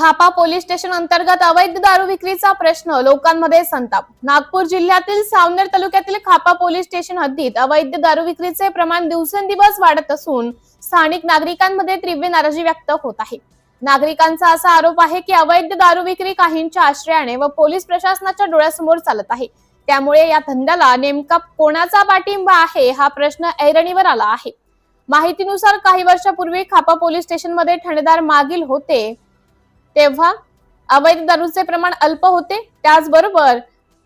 खापा police station अंतर्गत अवैध दारू विक्रीचा प्रश्न लोकांमध्ये संताप. नागपूर जिल्ह्यातील सावनेर तालुक्यातील खापा पोलीस स्टेशन हद्दीत अवैध दारू विक्रीचे प्रमाण दिवसेंदिवस वाढत असून स्थानिक नागरिकांमध्ये तीव्र नाराजी व्यक्त होत आहे. नागरिकांचा असा आरोप आहे की अवैध दारू विक्री काहींच्या आश्रयाने व पोलीस प्रशासनाच्या डोळ्यासमोर चालत आहे. त्यामुळे या धंद्याला नेमका कोणाचा पाठिंबा आहे हा प्रश्न ऐरणीवर आला आहे. माहितीनुसार काही वर्षापूर्वी खापा पोलीस स्टेशनमध्ये ठणेदार ठाणेदार मागील होते. तेव्हा अवैध दारूचे प्रमाण अल्प होते. त्याचबरोबर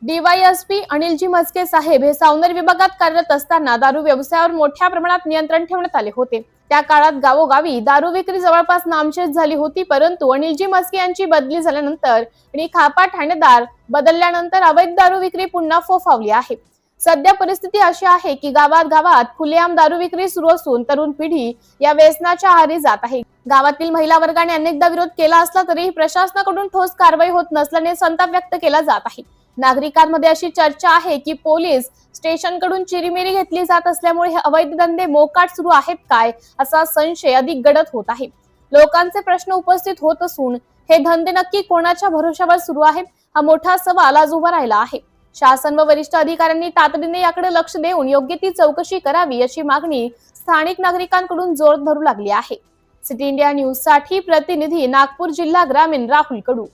डीवायएसपी अनिलजी मस्के साहेब हे सावनेर विभागात कार्यरत असताना दारू व्यवसायावर मोठ्या प्रमाणात नियंत्रण ठेवण्यात आले होते. त्या काळात गावोगावी दारू विक्री जवळपास नामशेष झाली होती परंतु अनिलजी मस्के यांची बदली झाल्यानंतर आणि खापा ठाणेदार बदलल्यानंतर अवैध दारू विक्री पुन्हा फोफावली आहे. सध्या परिस्थिती अशी आहे की गावात गावात खुलेआम दारू विक्री सुरू असून तरुण पिढी या व्यसनाच्या आहारी जात आहे. गावातील महिला वर्गाने अनेकदा विरोध केला असला तरीही प्रशासनाकडून ठोस कारवाई होत नसल्याने संताप व्यक्त केला जात आहे. नागरिकांमध्ये अशी चर्चा आहे की पोलीस स्टेशनकडून चिरीमिरी घेतली जात असल्यामुळे हे अवैध धंदे मोकाट सुरू आहेत काय असा संशय अधिक गडद होत आहे. लोकांचे प्रश्न उपस्थित होत असून हे धंदे नक्की कोणाच्या भरोशावर सुरू आहेत हा मोठा सवाल आज उभा राहिला आहे. शासन व वरिष्ठ अधिकाऱ्यांनी तातडीने याकडे लक्ष देऊन योग्य ती चौकशी करावी अशी मागणी स्थानिक नागरिकांकडून जोर धरू लागली आहे. सिटी इंडिया न्यूजसाठी प्रतिनिधी नागपूर जिल्हा ग्रामीण राहुल कडू.